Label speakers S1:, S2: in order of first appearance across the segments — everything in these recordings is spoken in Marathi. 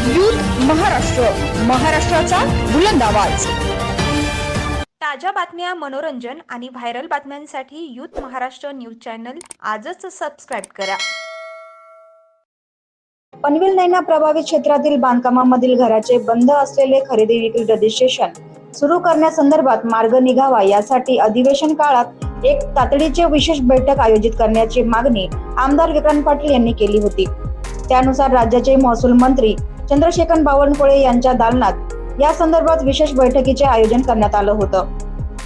S1: युथ महाराष्ट्र. महाराष्ट्राचा बुलंद आवाज.
S2: ताज्या बातम्या मनोरंजन आणि व्हायरल बातम्यांसाठी यूथ महाराष्ट्र न्यूज चॅनल आजच सबस्क्राईब करा.
S3: पनवेल नैना प्रभावित क्षेत्रातील बांधकामामधील घराचे बंद असलेले खरेदी विक्री रजिस्ट्रेशन सुरू करण्यासंदर्भात मार्ग निघावा यासाठी अधिवेशन काळात एक तातडीचे विशेष बैठक आयोजित करण्याची मागणी आमदार विक्रांत पाटील यांनी केली होती. त्यानुसार राज्याचे महसूल मंत्री चंद्रशेखर बावनकुळे यांच्या दालनात या संदर्भात विशेष बैठकीचे आयोजन करण्यात आलं होतं.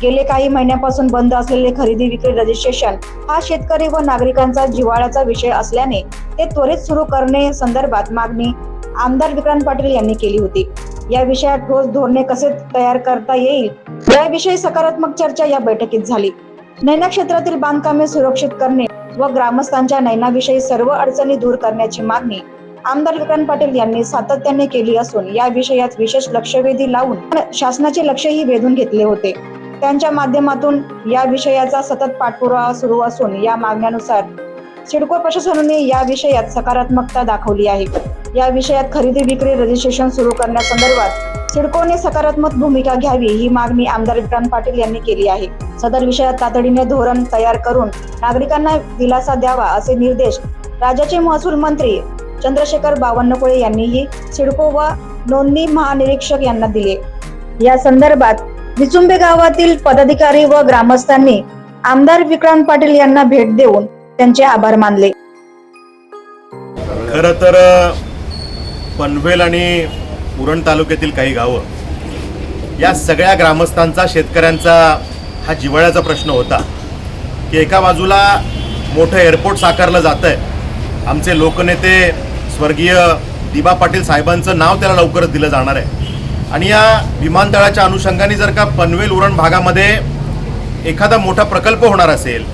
S3: गेले काही महिन्यापासून बंद असलेले खरेदी विक्री रजिस्ट्रेशन हा शेतकरी व नागरिकांचा जिव्हाळ्याचा विषय असल्याने ते त्वरित सुरू करणे संदर्भात मागणी आमदार विक्रांत पाटील यांनी केली होती. या विषयात ठोस धोरणे कसे तयार करता येईल याविषयी सकारात्मक चर्चा या बैठकीत झाली. नैना क्षेत्रातील बांधकामे सुरक्षित करणे व ग्रामस्थांच्या नैनाविषयी सर्व अडचणी दूर करण्याची मागणी आमदार विक्रांत पाटील यांनी सातत्याने केली असून या विषयात विशेष लक्षवेधी लावून शासनाचे लक्षही वेधून घेतले होते. त्यांच्या माध्यमातून या विषयाचा सतत पाठपुरावा सुरू असून या मागण्यानुसार सिडको प्रशासनाने या विषयात सकारात्मकता दाखवली आहे. या विषयात खरेदी विक्री रजिस्ट्रेशन सुरू करण्यासंदर्भात सिडकोने सकारात्मक भूमिका घ्यावी ही मागणी आमदार विक्रांत पाटील यांनी केली आहे. सदर विषयात तातडीने धोरण तयार करून नागरिकांना दिलासा द्यावा असे निर्देश राज्याचे महसूल मंत्री चंद्रशेखर बावनकुळे यांनीही सिडको व नोंदणी महानिरीक्षक यांना दिले. या संदर्भात विचुंबे गावातील पदाधिकारी व ग्रामस्थांनी आमदार विक्रांत पाटील यांना भेट देऊन त्यांचे आभार मानले.
S4: खर तर पनवेल आणि उरण तालुक्यातील काही गावं या सगळ्या ग्रामस्थांचा शेतकऱ्यांचा हा जिव्हाळ्याचा प्रश्न होता की एका बाजूला मोठं एअरपोर्ट साकारलं जातं आहे आमचे लोकनेते स्वर्गीय दिबा पाटील साहेबांचं नाव त्याला लवकरच दिलं जाणार आहे. आणि या विमानतळाच्या अनुषंगाने जर का पनवेल उरण भागामध्ये एखादा मोठा प्रकल्प होणार असेल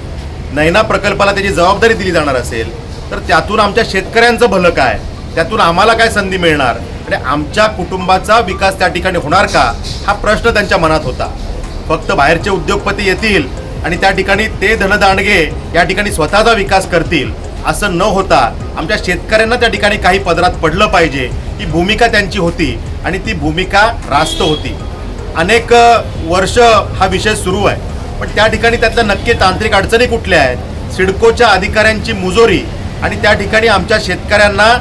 S4: नैना प्रकल्पाला त्याची जबाबदारी दिली जाणार असेल तर त्यातून आमच्या शेतकऱ्यांचं भलं काय? त्यातून आम्हाला काय संधी मिळणार? आणि आमच्या कुटुंबाचा विकास त्या ठिकाणी होणार का? हा प्रश्न त्यांच्या मनात होता. फक्त बाहेरचे उद्योगपती येतील आणि त्या ठिकाणी ते धनदांडगे या ठिकाणी स्वतःचा विकास करतील असं न होता आमच्या शेतकऱ्यांना त्या ठिकाणी काही पदरात पडलं पाहिजे. ही भूमिका त्यांची होती आणि ती भूमिका रास्त होती. अनेक वर्ष हा विषय सुरू आहे. पण त्या ठिकाणी त्यातल्या नक्की तांत्रिक अडचणी कुठल्या आहेत? सिडकोच्या अधिकाऱ्यांची मुजोरी आणि त्या ठिकाणी आमच्या शेतकऱ्यांना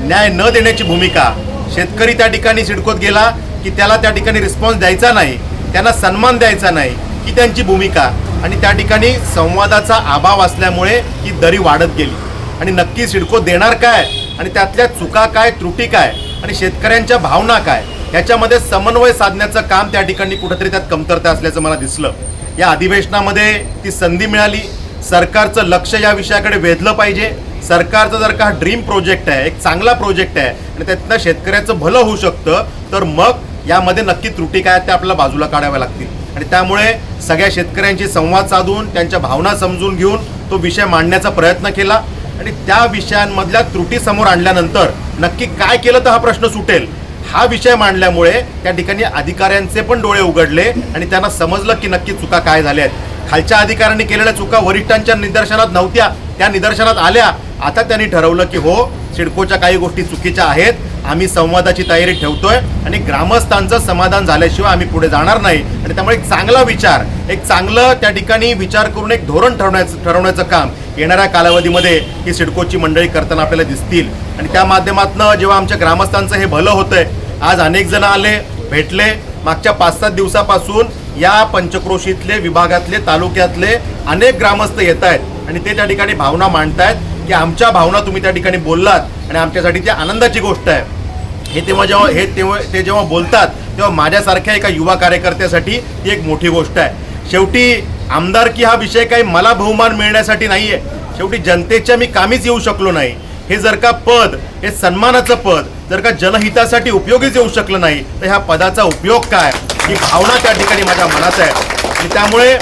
S4: न्याय न देण्याची भूमिका. शेतकरी त्या ठिकाणी सिडकोत गेला की त्याला त्या ठिकाणी रिस्पॉन्स द्यायचा नाही त्यांना सन्मान द्यायचा नाही ही त्यांची भूमिका. आणि त्या ठिकाणी संवादाचा अभाव असल्यामुळे ही दरी वाढत गेली. आणि नक्की सिडको देणार काय? आणि त्यातल्या चुका काय त्रुटी काय? आणि शेतकऱ्यांच्या भावना काय? ह्याच्यामध्ये समन्वय साधण्याचं काम त्या ठिकाणी कुठेतरी त्यात कमतरता असल्याचं मला दिसलं. या अधिवेशनामध्ये ती संधी मिळाली. सरकारचं लक्ष या विषयाकडे वेधलं पाहिजे. सरकारचं जर का हा ड्रीम प्रोजेक्ट आहे एक चांगला प्रोजेक्ट आहे आणि त्यातनं शेतकऱ्याचं भलं होऊ शकतं तर मग यामध्ये नक्की त्रुटी काय त्या आपल्याला बाजूला काढाव्या लागतील. आणि त्यामुळे सगळ्या शेतकऱ्यांशी संवाद साधून त्यांच्या भावना समजून घेऊन तो विषय मांडण्याचा प्रयत्न केला. आणि त्या विषयांमधल्या त्रुटी समोर आणल्यानंतर नक्की काय केलं तर हा प्रश्न सुटेल? हा विषय मांडल्यामुळे त्या ठिकाणी अधिकाऱ्यांचे पण डोळे उघडले आणि त्यांना समजलं की नक्की चुका काय झाल्या आहेत. खालच्या अधिकाऱ्यांनी केलेल्या चुका वरिष्ठांच्या निदर्शनात नव्हत्या. त्या निदर्शनात आल्या. आता त्यांनी ठरवलं की हो सिडकोच्या काही गोष्टी चुकीच्या आहेत. आम्ही संवादाची तयारी ठेवतोय आणि ग्रामस्थांचं समाधान झाल्याशिवाय आम्ही पुढे जाणार नाही. आणि त्यामुळे एक चांगला विचार एक चांगलं त्या ठिकाणी विचार करून एक धोरण ठरवण्याचं ठरवण्याचं काम येणाऱ्या कालावधीमध्ये ही सिडकोची मंडळी करताना आपल्याला दिसतील. आणि त्या माध्यमातून जेव्हा आमच्या ग्रामस्थांचं हे भलं होतंय आज अनेक जण आले भेटले. मागच्या पाच सात दिवसापासून या पंचक्रोशीतले विभागातले तालुक्यातले अनेक ग्रामस्थ येत आहेत आणि ते त्या ठिकाणी भावना मांडतायत. की आमच्या भावना तुम्ही त्या ठिकाणी बोललात आणि आमच्यासाठी ती आनंदाची गोष्ट आहे. हे तेव्हा जेव्हा हे तेव्हा ते जेव्हा बोलतात तेव्हा माझ्यासारख्या एका युवा कार्यकर्त्यासाठी ती एक मोठी गोष्ट आहे. शेवटी आमदारकी हा विषय काही मला बहुमान मिळण्यासाठी नाही आहे शेवटी जनतेच्या मी कामीच येऊ शकलो नाही. हे जर का पद हे सन्मानाचं पद जर का जनहितासाठी उपयोगीच येऊ शकलं नाही तर ह्या पदाचा उपयोग काय? ही भावना त्या ठिकाणी माझ्या मनात आहे. आणि त्यामुळे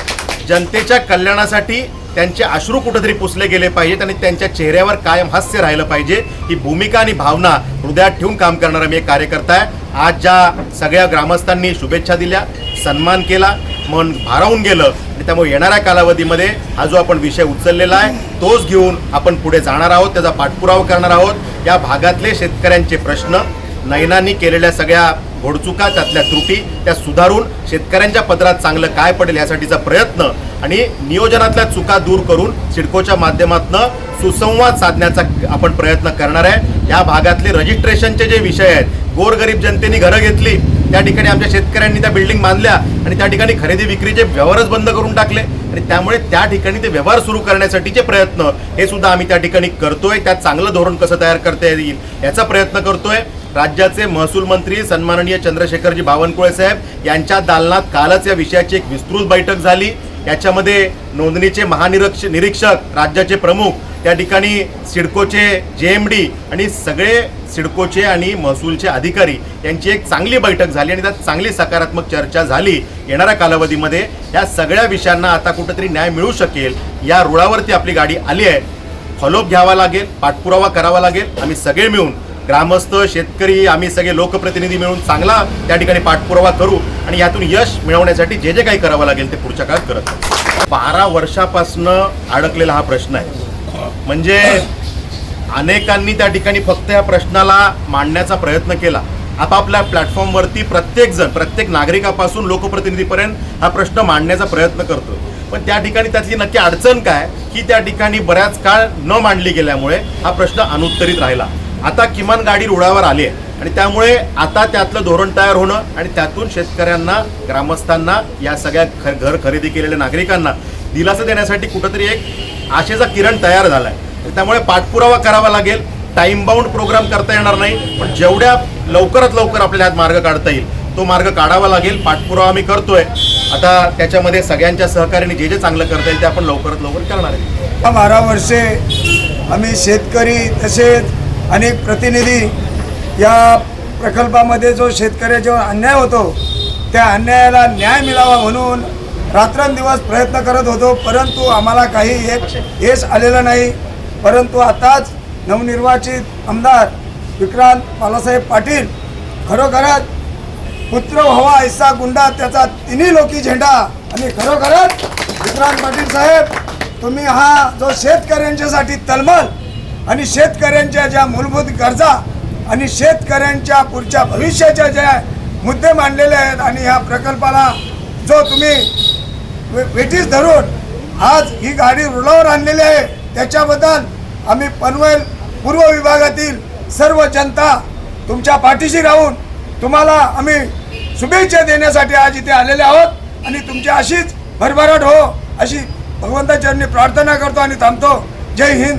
S4: जनतेच्या कल्याणासाठी त्यांचे अश्रू कुठेतरी पुसले गेले पाहिजेत आणि त्यांच्या चेहऱ्यावर कायम हास्य राहिलं पाहिजे. ही भूमिका आणि भावना हृदयात ठेवून काम करणारा मी एक कार्यकर्ता आहे. आज ज्या सगळ्या ग्रामस्थांनी शुभेच्छा दिल्या सन्मान केला मन भारावून गेलं आणि त्यामुळे येणाऱ्या कालावधीमध्ये हा जो आपण विषय उचललेला आहे तोच घेऊन आपण पुढे जाणार आहोत त्याचा पाठपुरावा करणार आहोत. या भागातले शेतकऱ्यांचे प्रश्न नैनांनी केलेल्या सगळ्या घोडचुका त्यातल्या त्रुटी त्या सुधारून शेतकऱ्यांच्या पदरात चांगलं काय पडेल यासाठीचा प्रयत्न आणि नियोजनातल्या चुका दूर करून सिडकोच्या माध्यमातून सुसंवाद साधण्याचा आपण प्रयत्न करणार आहे. या भागातले रजिस्ट्रेशनचे जे विषय आहेत गोरगरीब जनतेने घरं घेतली त्या ठिकाणी आमच्या शेतकऱ्यांनी त्या बिल्डिंग बांधल्या आणि त्या ठिकाणी खरेदी विक्रीचे व्यवहारच बंद करून टाकले आणि त्यामुळे त्या ठिकाणी ते व्यवहार सुरू करण्यासाठीचे प्रयत्न हे सुद्धा आम्ही त्या ठिकाणी करतोय. त्यात चांगलं धोरण कसं तयार करता येईल याचा प्रयत्न करतोय. राज्याचे महसूल मंत्री सन्माननीय चंद्रशेखरजी बावनकुळे साहेब यांच्या दालनात कालच या विषयाची एक विस्तृत बैठक झाली. याच्यामध्ये नोंदणीचे महानिरीक्ष निरीक्षक राज्याचे प्रमुख त्या ठिकाणी सिडकोचे जे एम डी आणि सगळे सिडकोचे आणि महसूलचे अधिकारी यांची एक चांगली बैठक झाली आणि त्यात चांगली सकारात्मक चर्चा झाली येणाऱ्या कालावधीमध्ये. या सगळ्या विषयांना आता कुठेतरी न्याय मिळू शकेल या रुळावरती आपली गाडी आली आहे. फॉलोअप घ्यावा लागेल पाठपुरावा करावा लागेल. आम्ही सगळे मिळून ग्रामस्थ शेतकरी आम्ही सगळे लोकप्रतिनिधी मिळून चांगला त्या ठिकाणी पाठपुरावा करू आणि यातून यश मिळवण्यासाठी जे जे काही करावं लागेल ते पुढच्या काळात करत बारा वर्षापासनं अडकलेला हा प्रश्न आहे. म्हणजे अनेकांनी त्या ठिकाणी फक्त या प्रश्नाला मांडण्याचा प्रयत्न केला. आपापल्या प्लॅटफॉर्मवरती प्रत्येक जण प्रत्येक नागरिकापासून लोकप्रतिनिधीपर्यंत हा प्रश्न मांडण्याचा प्रयत्न करतो पण त्या ठिकाणी त्यातली नक्की अडचण काय? की त्या ठिकाणी बऱ्याच काळ न मांडली गेल्यामुळे हा प्रश्न अनुत्तरित राहिला. आता किमान गाडी रुळावर आली आहे. आणि त्यामुळे आता त्यातलं धोरण तयार होणं आणि त्यातून शेतकऱ्यांना ग्रामस्थांना या सगळ्या ख घर खरेदी केलेल्या नागरिकांना दिलासा देण्यासाठी कुठंतरी एक आशेचा किरण तयार झाला आहे त्यामुळे पाठपुरावा करावा लागेल. टाइम बाउंड प्रोग्राम करता येणार नाही. पण जेवढ्या लवकरात लवकर आपल्याला ह्यात मार्ग काढता येईल तो मार्ग काढावा लागेल. पाठपुरावा आम्ही करतोय. आता त्याच्यामध्ये सगळ्यांच्या सहकार्याने जे जे चांगलं करता येईल ते आपण लवकरात लवकर करणार आहे.
S5: बारा वर्षे आम्ही शेतकरी तसेच अनेक प्रतिनिधी या प्रकल्पामध्ये जो शेतकऱ्याच्यावर अन्याय होतो त्या अन्यायाला न्याय मिळावा म्हणून रात्रंदिवस प्रयत्न करत होतो परंतु आम्हाला काही एक यश आलेलं नाही. परंतु आताच नवनिर्वाचित आमदार विक्रांत बालासाहेब पाटील खरोखरच पुत्र व्हावा ऐसा गुंडा त्याचा तिन्ही लोकी झेंडा आणि खरोखरच विक्रांत पाटील साहेब तुम्ही हा जो शेतकऱ्यांच्यासाठी तलमल आणि शेतकऱ्यांच्या ज्या मूलभूत गरजा आणि शेतकऱ्यांच्या पुढच्या भविष्याच्या ज्या मुद्दे मांडलेले आहेत आणि ह्या प्रकल्पाला जो तुम्ही वे- वेठीस धरून आज ही गाडी रुळावर आणलेली आहे त्याच्याबद्दल आम्ही पनवेल पूर्व विभागातील सर्व जनता तुमच्या पाठीशी राहून तुम्हाला आम्ही शुभेच्छा देण्यासाठी आज इथे आलेले आहोत आणि तुमची अशीच भरभराट हो अशी भगवंताचरणी प्रार्थना करतो आणि थांबतो. जय हिंद.